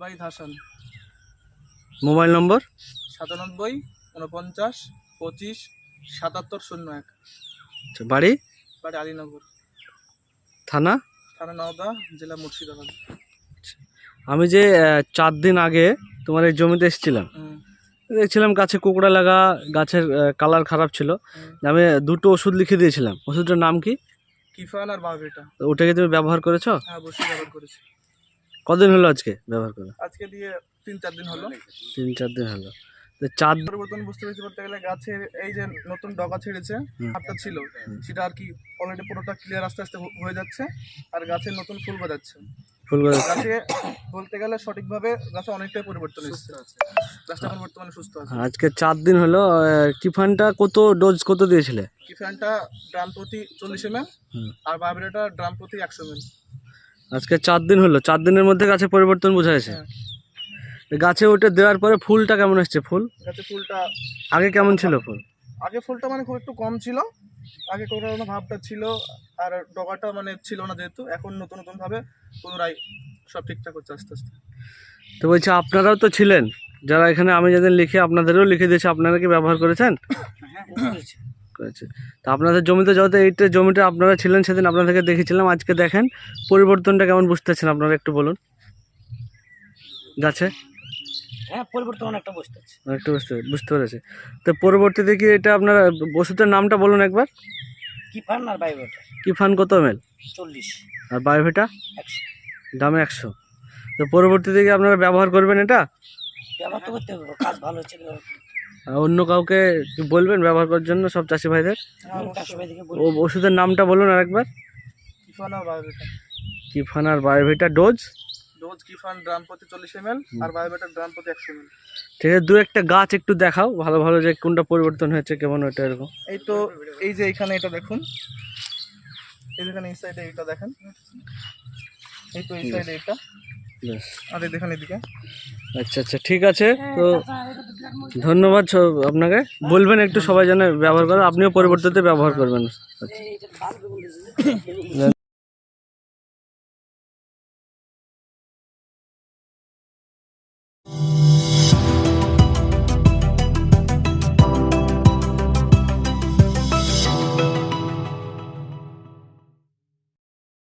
Obaid Hasan mobile নম্বর? সাতানব্বই উনপঞ্চাশ পঁচিশ সাতাত্তর শূন্য এক। আচ্ছা, বাড়ি? বাড়ি আলীনগর। থানা? থানা নওদা জেলা মুর্শিদাবাদ। আমি যে চার দিন আগে তোমার এই জমিতে এসেছিলাম দেখছিলাম গাছে কুকড়া লাগা গাছের কালার খারাপ ছিল। আমি দুটো ওষুধ লিখে দিয়েছিলাম। ওষুধটার নাম কি? কিফান আর বাবেটা তো ওটা কি তুমি ব্যবহার করেছ? হ্যাঁ অবশ্যই ব্যবহার করেছি। কদিন হলো আজকে ব্যবহার করে? আজকে দিয়ে তিন চার দিন হলো। তিন চার দিন হলো। তো চার পরিবর্তন বুঝতে পেরেছি বলতে গেলে গাছের এই যে নতুন ডগা ছেড়েছে। হাতটা ছিল সেটা আর কি অলরেডি পুরোটা ক্লিয়ার আস্তে আস্তে হয়ে যাচ্ছে আর গাছের নতুন ফুল গজাচ্ছে। ফুল গাছ গাছে বলতে গেলে সঠিকভাবে গাছে অনেকটাই পরিবর্তন এসেছে। গাছটা এখন বর্তমানে সুস্থ আছে। আজকে চার দিন হলো কিফানটা কত ডোজ কত দিয়েছিলে? কিফানটা ড্রাম প্রতি চল্লিশ এম হুম। আর বাবরেটা ড্রাম প্রতি একশো এম আজকে চার দিন হলো চার দিনের মধ্যে গাছে পরিবর্তন বোঝা গেছে। হ্যাঁ। গাছে ওটা দেওয়ার পরে ফুলটা কেমন এসছে? ফুল? গাছে ফুলটা আগে কেমন ছিল ফুল? আগে ফুলটা মানে খুব একটু কম ছিল। আগে কোনো ভাবটা ছিল আর ডগাটা মানে ছিল না যেহেতু এখন নতুন নতুন ভাবে পুনরায় সব ঠিকঠাক হচ্ছে আস্তে আস্তে। তো বলছি আপনারাও তো ছিলেন। যারা এখানে আমি যেদিন লিখে আপনাদেরও লিখে দিয়েছি আপনারা কি ব্যবহার করেছেন? করেছে। তা আপনাদের জমিতে যত এইটা জমিটা আপনারা ছিলেন সেদিন আপনাদেরকে দেখেছিলাম আজকে দেখেন। পরিবর্তনটা কেমন বুঝতেছেন আপনারা একটু বলুন। গাছে হ্যাঁ পরিবর্তন অনেকটা বুঝতে বুঝতে বুঝতে পেরেছি। তো পরবর্তীতে কি এটা আপনারা ওষুধের নামটা বলুন একবার? কি ফান আর বাইবেটা কি কত এম চল্লিশ। আর বায়োভিটা একশো। দামে একশো। তো পরবর্তীতে কি আপনারা ব্যবহার করবেন এটা? ব্যবহার তো করতে হবে কাজ ভালো হচ্ছে। ব্যবহার করতে আর অন্য কাউকে বলবেন ব্যবহার করার জন্য সব চাষি ভাইদের? ও ওষুধের নামটা বলুন আরেকবার। কিফান আর বায়োবেটা কিফান আর বায়োভিটা ডোজ। ডোজ কিফান ড্রাম প্রতি চল্লিশ এম আর বায়োবেটা ড্রাম প্রতি একশো এম ঠিক আছে দু একটা গাছ একটু দেখাও ভালো ভালো যে কোনটা পরিবর্তন হয়েছে কেমন ওটা এরকম। এই তো এই যে এখানে এটা দেখুন। এই যেখানে এই সাইডে এটা দেখেন। এই তো এই সাইডে এটা। ব্যাস আর এই এদিকে। আচ্ছা আচ্ছা ঠিক আছে। তো ধন্যবাদ সব আপনাকে। বলবেন একটু সবাই যেন ব্যবহার করো। আপনিও পরিবর্তিত ব্যবহার করবেন। আচ্ছা